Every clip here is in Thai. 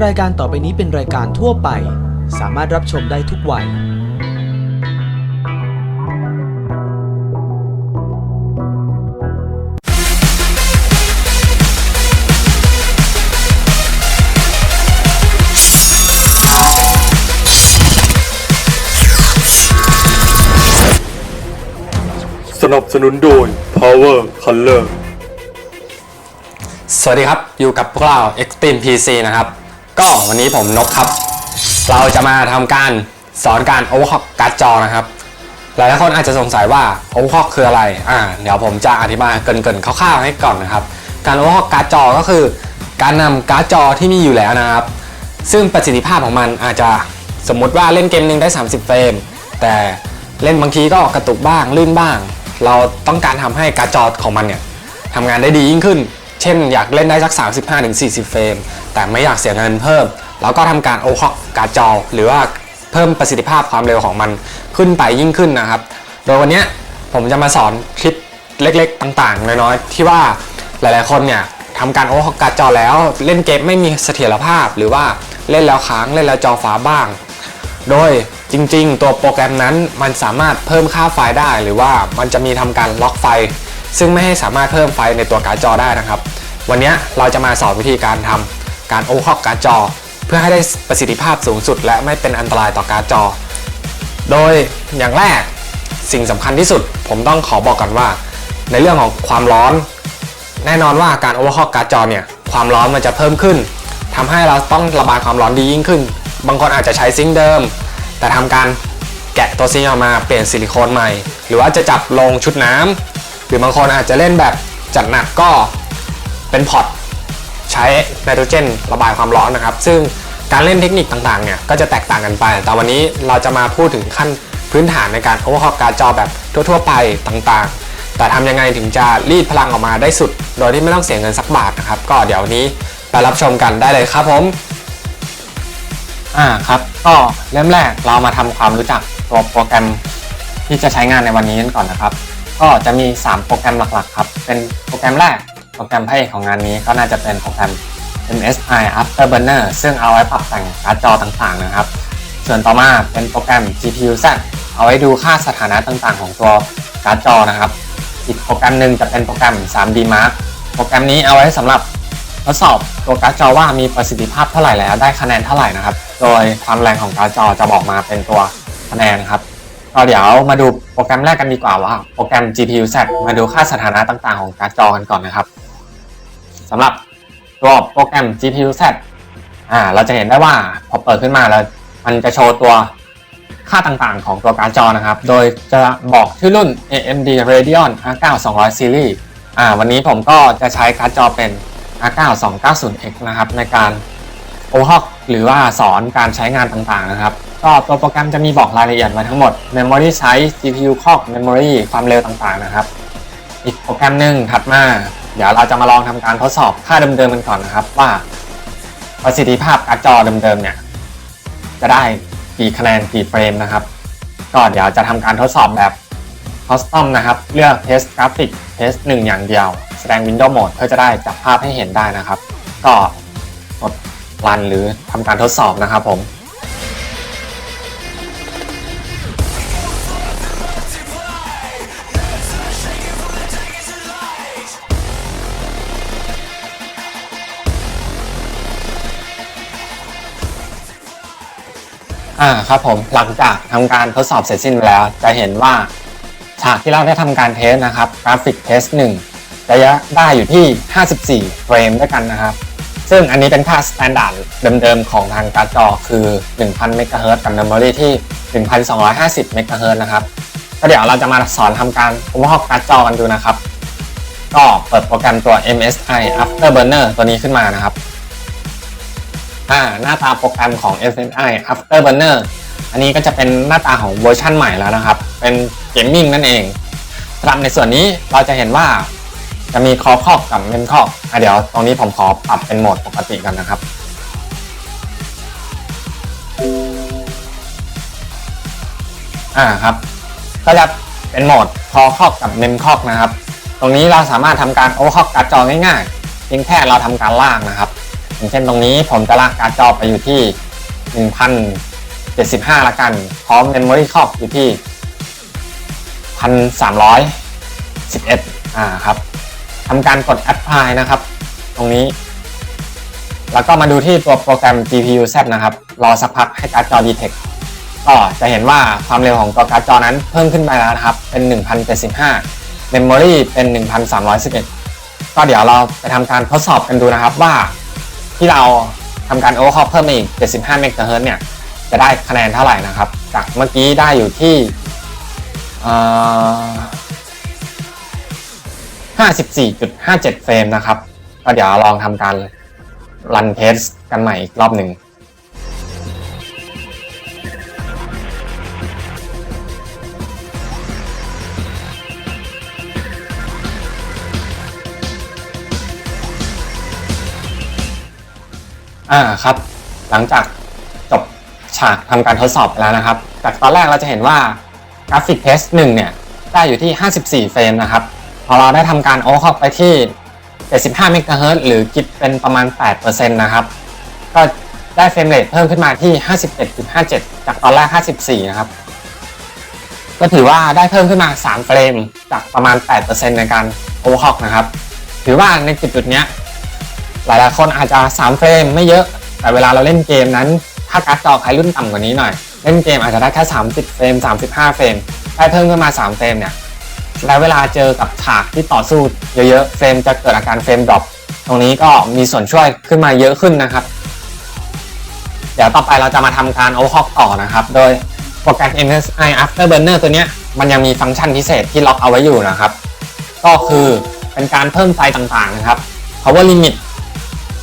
รายการต่อไปนี้เป็นรายการทั่วไป สามารถรับชมได้ทุกวัย สนับสนุนโดย Power Color สวัสดีครับ อยู่กับพวกเรา Extreme PC นะครับ ก็วันนี้ผมนกครับ เราจะมาทำการสอนการ overclock การ์ดจอนะครับ หลายๆคนอาจจะสงสัยว่า overclock คืออะไรอ่าเดี๋ยวผมจะอธิบายเกินๆคร่าวๆให้ก่อนนะครับ การ overclock การ์ดจอก็คือ การนำการ์ดจอที่มีอยู่แล้วนะครับ ซึ่งประสิทธิภาพของมันอาจจะสมมติว่าเล่นเกมหนึ่งได้ 30 เฟรม แต่เล่นบางทีก็กระตุกบ้างลื่นบ้าง เราต้องการทำให้การ์ดจอของมันเนี่ยทำงานได้ดียิ่งขึ้น เช่นอยากเล่นได้สัก 35-40 เฟรม แต่ไม่อยากเสียเงินเพิ่ม แล้วก็ทำการโอคอกการจอ หรือว่าเพิ่มประสิทธิภาพความเร็วของมันขึ้นไปยิ่งขึ้นนะครับ โดยวันนี้ผมจะมาสอนคลิปเล็กๆ ต่างๆ น้อยๆ ที่ว่าหลายๆ คนเนี่ยทำการโอคอกการจอแล้วเล่นเกมไม่มีเสถียรภาพ หรือว่าเล่นแล้วค้างเล่นแล้วจอฟ้าบ้าง โดยจริงๆ ตัวโปรแกรมนั้นมันสามารถเพิ่มค่าไฟได้ หรือว่ามันจะมีทำการล็อกไฟ ซึ่งไม่ให้สามารถเพิ่มไฟในตัวการ์ดจอได้นะครับ วันนี้เราจะมาสอนวิธีการทำการโอเวอร์คล็อกการ์ดจอ เพื่อให้ได้ประสิทธิภาพสูงสุด และไม่เป็นอันตรายต่อการ์ดจอ โดยอย่างแรกสิ่งสำคัญที่สุด ผมต้องขอบอกก่อนว่า ในเรื่องของความร้อน แน่นอนว่าการโอเวอร์คล็อกการ์ดจอเนี่ยความร้อนมันจะเพิ่มขึ้นทำให้เราต้องระบายความร้อนดียิ่งขึ้น บางคนอาจจะใช้ซิงค์เดิม แต่ทำการแกะตัวซิงค์ออกมาเปลี่ยนซิลิโคนใหม่ หรือว่าจะจับลงชุดน้ำห รือบางคนอาจจะเล่นแบบจัดหนักก็เป็นพอร์ตใช้ไนโตรเจนระบายความร้อนนะครับ ซึ่งการเล่นเทคนิคต่างๆเนี่ยก็จะแตกต่างกันไป แต่วันนี้เราจะมาพูดถึงขั้นพื้นฐานในการโอเวอร์คล็อกการจอแบบทั่วๆไปต่างๆ แต่ทำยังไงถึงจะรีดพลังออกมาได้สุด โดยที่ไม่ต้องเสียเงินสักบาทนะครับ ก็เดี๋ยวนี้ไปรับชมกันได้เลยครับผม อ่าครับ ก็เริ่มแรกเรามาทำความรู้จักตัวโปรแกรมที่จะใช้งานในวันนี้กันก่อนนะครับ ก็จะมี 3 โปรแกรมหลักๆครับ เป็นโปรแกรมแรก โปรแกรมพระเอกของงานนี้ก็น่าจะเป็นโปรแกรม MSI Afterburner ซึ่งเอาไว้ปรับแต่งการ์ดจอต่างๆนะครับ ส่วนต่อมาเป็นโปรแกรม GPU Z เอาไว้ดูค่าสถานะต่างๆ ของตัวการ์ดจอนะครับ อีกโปรแกรมหนึ่งจะเป็นโปรแกรม 3D Mark โปรแกรมนี้เอาไว้สำหรับทดสอบตัวการ์ดจอว่ามีประสิทธิภาพเท่าไหร่แล้วได้คะแนนเท่าไหร่นะครับ โดยความแรงของการ์ดจอจะบอกมาเป็นตัวคะแนนครับ ก็เดี๋ยวมาดูโปรแกรมแรกกันดีกว่าว่าโปรแกรม GPU Z มาดูค่าสถานะต่างๆ ของการ์ดจอกันก่อนนะครับสำหรับตัวโปรแกรม GPU Z อ่าเราจะเห็นได้ว่าพอเปิดขึ้นมาแล้วมันจะโชว์ตัวค่าต่างๆ ของตัวการ์ดจอนะครับ โดยจะบอกชื่อรุ่น AMD Radeon R9 200 Series อ่าวันนี้ผมก็จะใช้การ์ดจอเป็น R9 290X นะครับในการโอฮอกหรือว่าสอนการใช้งานต่างๆนะครับ ก็ตัวโปรแกรมจะมีบอกรายละเอียดไว้ทั้งหมด Memory Size GPU Clock Memory ความเร็วต่างๆนะครับ อีกโปรแกรมหนึ่งถัดมา เดี๋ยวเราจะมาลองทำการทดสอบค่าเดิมๆกันก่อนนะครับ ว่าประสิทธิภาพการ์ดจอเดิมๆเนี่ย จะได้กี่คะแนนกี่เฟรมนะครับ ก็เดี๋ยวจะทำการทดสอบแบบ Custom นะครับ เลือก Test Graphic Test 1 อย่างเดียว แสดง Window Mode เพื่อจะได้จับภาพให้เห็นได้นะครับ ก็กดรันหรือทำการทดสอบนะครับผม อ่าครับผมหลังจากทำการทดสอบเสร็จสิ้นแล้ว จะเห็นว่าฉากที่เราได้ทำการเทสนะครับกราฟิกเทส1ระยะได้อยู่ที่ 54 เฟรมด้วยกันนะครับ ซึ่งอันนี้เป็นค่าสแตนดาร์ดเดิมๆ ของทางการ์ดจอคือ 1,000 เมกะเฮิรตซ์กับเมมโมรีที่ 1,250 เมกะเฮิรตซ์นะครับก็เดี๋ยวเราจะมาสอนทำการโอเวอร์ฮอกการ์ดจอกันดูนะครับ ก็เปิดโปรแกรมตัว MSI Afterburner ตัวนี้ขึ้นมานะครับ อ่าหน้าตาโปรแกรมของ SNI Afterburner อันนี้ก็จะเป็นหน้าตาของเวอร์ชันใหม่แล้วนะครับ เป็นเกมมิ่งนั่นเองสำหรับในส่วนนี้เราจะเห็นว่าจะมีคอคอกกับเมนคอกอะเดี๋ยวตรงนี้ผมขอปรับเป็นโหมดปกติกันนะครับ อ่าครับ ก็จะเป็นโหมดคอคอกกับเมมคอกนะครับ ตรงนี้เราสามารถทำการโอเวอร์คอกการ์ดจอง่ายๆเพียงแค่เราทำการลากนะครับ อย่างเช่นตรงนี้ผมจะลากการ์ดจอไปอยู่ที่ 1075 ละกันพร้อม Memory Clock อยู่ที่ 1311 อ่าครับทำการกด Apply นะครับ ตรงนี้ แล้วก็มาดูที่ตัวโปรแกรม GPU Z นะครับ รอสักพักให้การ์ดจอ Detect ก็จะเห็นว่าความเร็วของตัวการ์ดจอนั้นเพิ่มขึ้นไปแล้วนะครับ เป็น 1075 Memory เป็น 1311 ก็เดี๋ยวเราไปทำการทดสอบกันดูนะครับว่า ที่เราทำการโอเวอร์คอปเพิ่มมาอีก 75 เมกะเฮิรตซ์เนี่ย จะได้คะแนนเท่าไหร่นะครับ จากเมื่อกี้ได้อยู่ที่เอ่อ54.57 เฟรมนะครับ ก็เดี๋ยวลองทำการรันเทสกันใหม่อีกรอบหนึ่ง อ่าครับ หลังจากจบฉากทำการทดสอบไปแล้วนะครับ จากตอนแรกเราจะเห็นว่ากราฟิกเทส1เนี่ย ได้อยู่ที่ 54 เฟรมนะครับ พอเราได้ทำการโอเวอร์คล็อกไปที่ 75 เมกะเฮิรตซ์หรือคิดเป็นประมาณ 8%นะครับ ก็ได้เฟรมเรทเพิ่มขึ้นมาที่ 51.57 จากตอนแรก 54 นะครับ ก็ถือว่าได้เพิ่มขึ้นมา 3 เฟรมจากประมาณ 8%ในการโอเวอร์คล็อกนะครับ ถือว่าในจุดๆเนี้ย หลายๆคนอาจจะ 3 เฟรมไม่เยอะ แต่เวลาเราเล่นเกมนั้น ถ้าการ์ดจอใครรุ่นต่ำกว่านี้หน่อย เล่นเกมอาจจะได้แค่ 30 เฟรม 35 เฟรมได้เพิ่มขึ้นมา 3 เฟรมเนี่ยแล้วเวลาเจอกับฉากที่ต่อสู้เยอะๆ เฟรมจะเกิดอาการเฟรมดรอป ตรงนี้ก็มีส่วนช่วยขึ้นมาเยอะขึ้นนะครับ เดี๋ยวต่อไปเราจะมาทำการ overclock ต่อนะครับ โดยโปรแกรม MSI Afterburner ตัวนี้มันยังมีฟังก์ชันพิเศษที่ล็อกเอาไว้อยู่นะครับ ก็คือเป็นการเพิ่มไฟต่างๆนะครับ power limit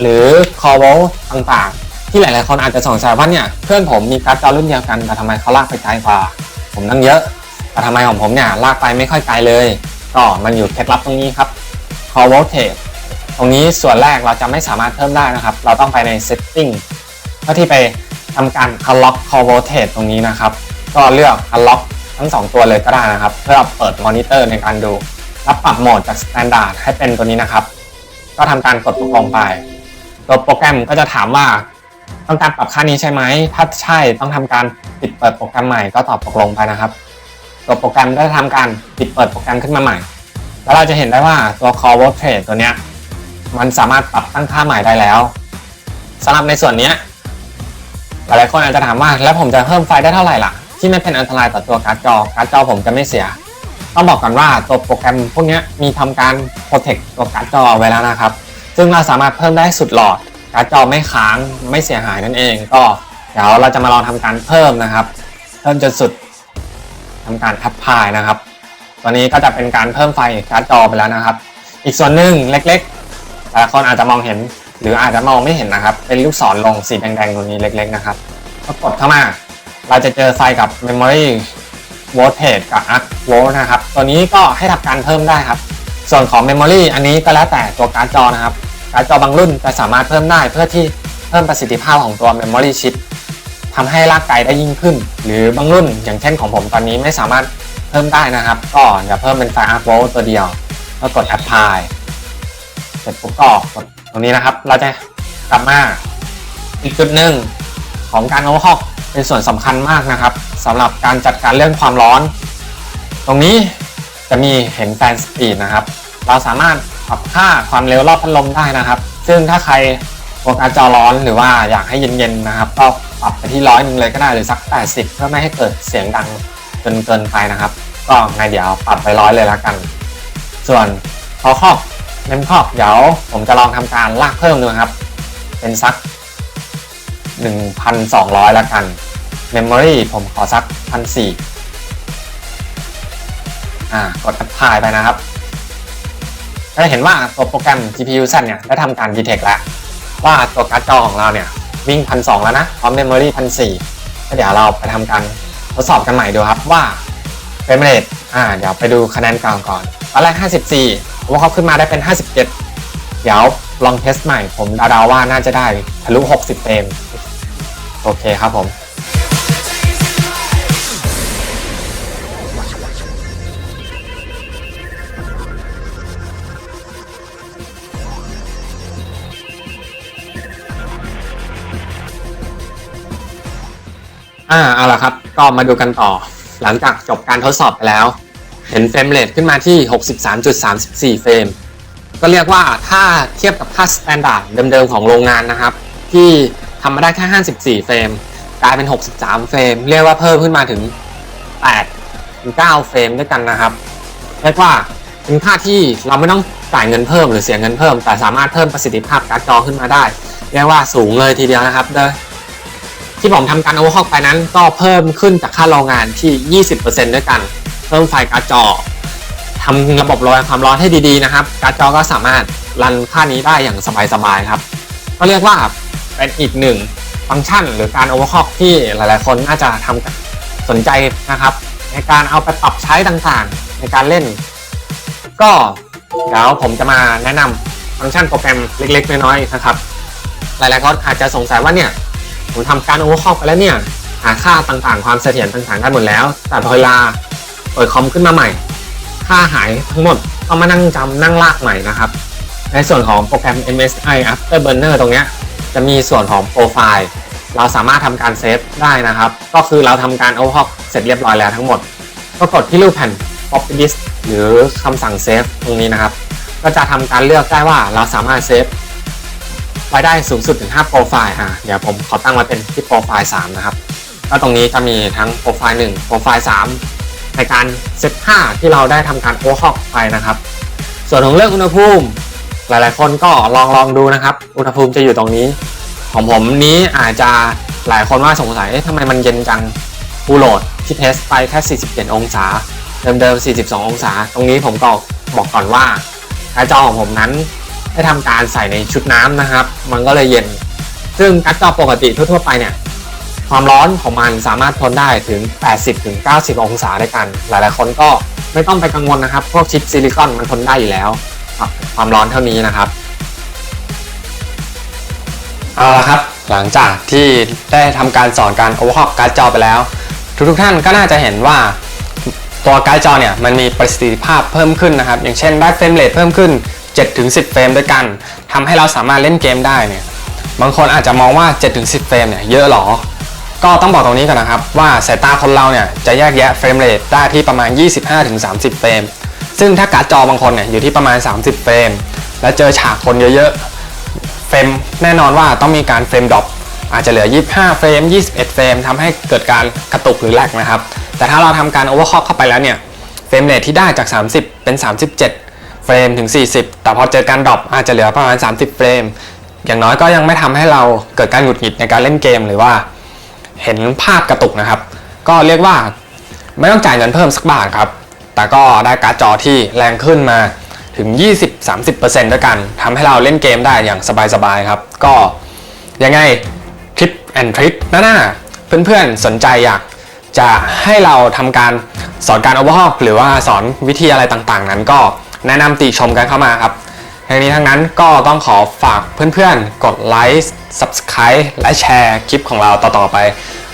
หรือ core volt ต่างๆ ที่หลายๆคนอาจจะสงสัยว่าเนี่ยเพื่อนผมมีการ์ดจอรุ่นเดียวกันแต่ทำไมเขาลากไปไกลกว่า ผมตั้งเยอะแต่ทำไมของผมเนี่ยลากไปไม่ค่อยไกลเลยก็มันอยู่เคล็ดลับตรงนี้ครับ core voltage ตรงนี้ส่วนแรกเราจะไม่สามารถเพิ่มได้นะครับ เราต้องไปใน setting เพื่อที่ไปทำการ unlock core voltage ตรงนี้นะครับ ก็เลือก unlock ทั้ง 2 ตัวเลยก็ได้นะครับ เพื่อเปิดมอนิเตอร์ในการดู แล้วปรับโหมดจาก standard ให้เป็นตัวนี้นะครับ ก็ทำการกดตกลงไป ตัวโปรแกรมก็จะถามว่าต้องการปรับค่านี้ใช่ไหม ถ้าใช่ต้องทำการปิดเปิดโปรแกรมใหม่ก็ตอบตกลงไปนะครับ ตัวโปรแกรมได้ทำการปิดเปิดโปรแกรมขึ้นมาใหม่ แล้วเราจะเห็นได้ว่าตัว Core Voltage ตัวเนี้ยมันสามารถปรับตั้งค่าใหม่ได้แล้วสำหรับในส่วนเนี้ยหลายๆคนอาจจะถามว่าแล้วผมจะเพิ่มไฟได้เท่าไหร่ล่ะ ที่ไม่เป็นอันตรายต่อตัวการ์ดจอ การ์ดจอผมจะไม่เสีย ต้องบอกก่อนว่าตัวโปรแกรมพวกนี้มีทำการ protect ตัวการ์ดจอไว้แล้วนะครับ ซึ่งเราสามารถเพิ่มได้สุดหลอดการ์ดจอไม่ค้างไม่เสียหายนั่นเอง ก็เดี๋ยวเราจะมาลองทำการเพิ่มนะครับ เพิ่มจนสุดทำการแอปพายนะครับตัวนี้ก็จะเป็นการเพิ่มไฟการ์ดจอไปแล้วนะครับ อีกส่วนหนึ่งเล็กๆหลายคนอาจจะมองเห็น หรืออาจจะมองไม่เห็นนะครับ เป็นลูกศรลงสีแดงๆตรงนี้เล็ก ๆนะครับก็กดเข้ามา เราจะเจอไฟกับ Memory Voltage กับ Arc Volt นะครับ ตัวนี้ก็ให้ทำการเพิ่มได้ครับ ส่วนของ Memory อันนี้ก็แล้วแต่ตัวการ์ดจอนะครับ การ์ดจอบางรุ่นจะสามารถเพิ่มได้เพื่อที่เพิ่มประสิทธิภาพของตัว Memory Chip ทำให้ลากไกลได้ยิ่งขึ้น หรือบางรุ่นอย่างเช่นของผมตอนนี้ไม่สามารถเพิ่มได้นะครับ ก็เดี๋ยวเพิ่มเป็นไฟ Arc Volt ตัวเดียว แล้วกด Apply เสร็จปุ๊บก็กดตรงนี้นะครับ เราจะกลับมาอีกจุดหนึ่งของการ overclock เป็นส่วนสำคัญมากนะครับสำหรับการจัดการเรื่องความร้อน ตรงนี้ จะมีเห็นแฟนสปีดนะครับ เราสามารถปรับค่าความเร็วรอบพัดลมได้นะครับ ซึ่งถ้าใครโปรการดจอร้อนหรือว่าอยากให้เย็นๆนะครับ ก็ปรับไปที่ร้อยหนึ่งเลยก็ได้หรือสัก 80 เพื่อไม่ให้เกิดเสียงดังจนเกินไปนะครับ ก็ไงเดี๋ยวปรับไปร้อยเลยละกัน ส่วนพอครอบเมมครอบเดี๋ยวผมจะลองทำการลากเพิ่มดูครับ เป็นสัก 1,200ละกัน Memory ผมขอสัก1,400 อ่ากด apply ไปนะครับก็จะเห็นว่าตัวโปรแกรม GPU Z เนี่ยได้ทำการ detect แล้ว ว่าตัวการ์ดจอของเราเนี่ยวิ่ง1,200แล้วนะพร้อม memory 1,400ก็เดี๋ยวเราไปทำการทดสอบกันใหม่ดูครับว่า frame rate อ่าเดี๋ยวไปดูคะแนนกลางก่อนตอนแรก 54ว่าเขาขึ้นมาได้เป็น 57 เดี๋ยวลองเทสใหม่ ผมเดาๆว่าน่าจะได้ทะลุ 60เฟรมโอเคครับผม อ่าเอาละครับ ก็มาดูกันต่อ หลังจากจบการทดสอบไปแล้ว เห็นเฟรมเรทขึ้นมาที่ 63.34 เฟรม ก็เรียกว่าถ้าเทียบกับค่าสแตนดาร์ดเดิมๆของโรงงานนะครับ ที่ทำมาได้แค่ 54 เฟรม กลายเป็น 63 เฟรม เรียกว่าเพิ่มขึ้นมาถึง 8 ถึง 9 เฟรมด้วยกันนะครับเรียกว่าเป็นค่าที่เราไม่ต้องจ่ายเงินเพิ่มหรือเสียเงินเพิ่ม แต่สามารถเพิ่มประสิทธิภาพการ์ดจอขึ้นมาได้ เรียกว่าสูงเลยทีเดียวนะครับโดย ที่ผมทำการโอเวอร์คล็อกไปนั้นก็เพิ่มขึ้นจากค่าโรงงานที่ 20%ด้วยกัน เพิ่มไฟการ์ดจอทำระบบระบายความร้อนให้ดีๆนะครับ การ์ดจอก็สามารถรันค่านี้ได้อย่างสบายๆครับ ก็เรียกว่าเป็นอีกหนึ่งฟังก์ชัน หรือการโอเวอร์คล็อกที่หลายๆ คนน่าจะทำสนใจนะครับ ในการเอาไปปรับใช้ต่างๆ ในการเล่น ก็เดี๋ยวผมจะมาแนะนำฟังก์ชันโปรแกรมเล็กๆ น้อยๆนะครับ หลายๆคนอาจจะสงสัยว่าเนี่ย ผมทำการโอเวอร์คล็อกไปแล้วเนี่ย หาค่าต่างๆ ความเสถียรต่างๆได้หมดแล้ว แต่พอเวลาเปิดคอมขึ้นมาใหม่ ค่าหายทั้งหมดต้องมานั่งจำนั่งลากใหม่นะครับ ในส่วนของโปรแกรม MSI Afterburner ตรงเนี้ยจะมีส่วนของโปรไฟล์เราสามารถทำการเซฟได้นะครับ ก็คือเราทำการ overclock เสร็จเรียบร้อยแล้วทั้งหมดก็กดที่รูปแผ่น floppy disk หรือคำสั่งเซฟตรงนี้นะครับ ก็จะทำการเลือกได้ว่าเราสามารถเซฟ ไว้ได้สูงสุดถึง 5 โปรไฟล์อะเดี๋ยวผมขอตั้งไว้เป็นที่โปรไฟล์ 3 นะครับ ก็ตรงนี้จะมีทั้งโปรไฟล์ 1 โปรไฟล์ 3 ในการเซตค่าที่เราได้ทำการโอเวอร์คล็อกไปนะครับ ส่วนของเรื่องอุณหภูมิ หลายๆ คนก็ลองลองดูนะครับ อุณหภูมิจะอยู่ตรงนี้ ของผมนี้อาจจะหลายคนว่าสงสัยเอ๊ะทำไมมันเย็นจังฟูโหลดที่เทสไปแค่ 47 องศา เดิมๆ 42 องศา ตรงนี้ผมก็บอกก่อนว่าการ์ดจอของผมนั้น ได้ทำการใส่ในชุดน้ำนะครับ มันก็เลยเย็น ซึ่งการ์ดจอปกติทั่ว ๆ ไปเนี่ยความร้อนของมันสามารถทนได้ถึง 80-90 องศาด้วยกัน หลายๆ คนก็ไม่ต้องไปกังวลนะครับ พวกชิปซิลิคอนมันทนได้อยู่แล้วครับความร้อนเท่านี้นะครับ เอาละครับ หลังจากที่ได้ทำการสอนการโอเวอร์คล็อกการ์ดจอไปแล้ว ทุกๆท่านก็น่าจะเห็นว่าตัวการ์ดจอเนี่ยมันมีประสิทธิภาพเพิ่มขึ้นนะครับ อย่างเช่นได้เฟรมเรทเพิ่มขึ้น 7-10 เฟรมด้วยกันทำให้เราสามารถเล่นเกมได้เนี่ยบางคนอาจจะมองว่า 7-10 เฟรมเนี่ยเยอะหรอ ก็ต้องบอกตรงนี้ก่อนนะครับ ว่าสายตาคนเราเนี่ยจะแยกแยะเฟรมเรทได้ที่ประมาณ 25-30 เฟรม ซึ่งถ้าการ์ดจอบางคนเนี่ยอยู่ที่ประมาณ 30 เฟรม แล้วเจอฉากคนเยอะๆ เฟรมแน่นอนว่าต้องมีการเฟรมดรอปอาจจะเหลือ 25 เฟรม 21 เฟรมทำให้เกิดการกระตุกหรือแลกนะครับ แต่ถ้าเราทำการโอเวอร์คล็อกเข้าไปแล้วเนี่ย เฟรมเรทที่ได้จาก 30 เป็น 37 เฟรมถึง 40 แต่พอเจอการดรอปอาจจะเหลือประมาณ 30 เฟรม อย่างน้อยก็ยังไม่ทำให้เราเกิดการหงุดหงิดในการเล่นเกมหรือว่า เห็นภาพกระตุกนะครับ ก็เรียกว่าไม่ต้องจ่ายเงินเพิ่มสักบาทครับ แต่ก็ได้การ์ดจอที่แรงขึ้นมาถึง 20-30%ด้วยกันทำให้เราเล่นเกมได้อย่างสบายๆครับ ก็ยังไงคลิปแอนทริคหน้าๆเพื่อนๆสนใจอยากจะให้เราทำการสอนการโอเวอร์ฮอกหรือว่าสอนวิธีอะไรต่างๆ นั้นก็ แนะนำติชมกันเข้ามาครับทั้งนี้ทั้งนั้นก็ต้องขอฝากเพื่อนๆ กดไลค์ Subscribe และแชร์คลิปของเราต่อๆไป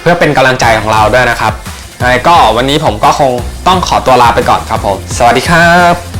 เพื่อเป็นกำลังใจของเราด้วยนะครับไงก็วันนี้ผมก็คงต้องขอตัวลาไปก่อนครับผม สวัสดีครับ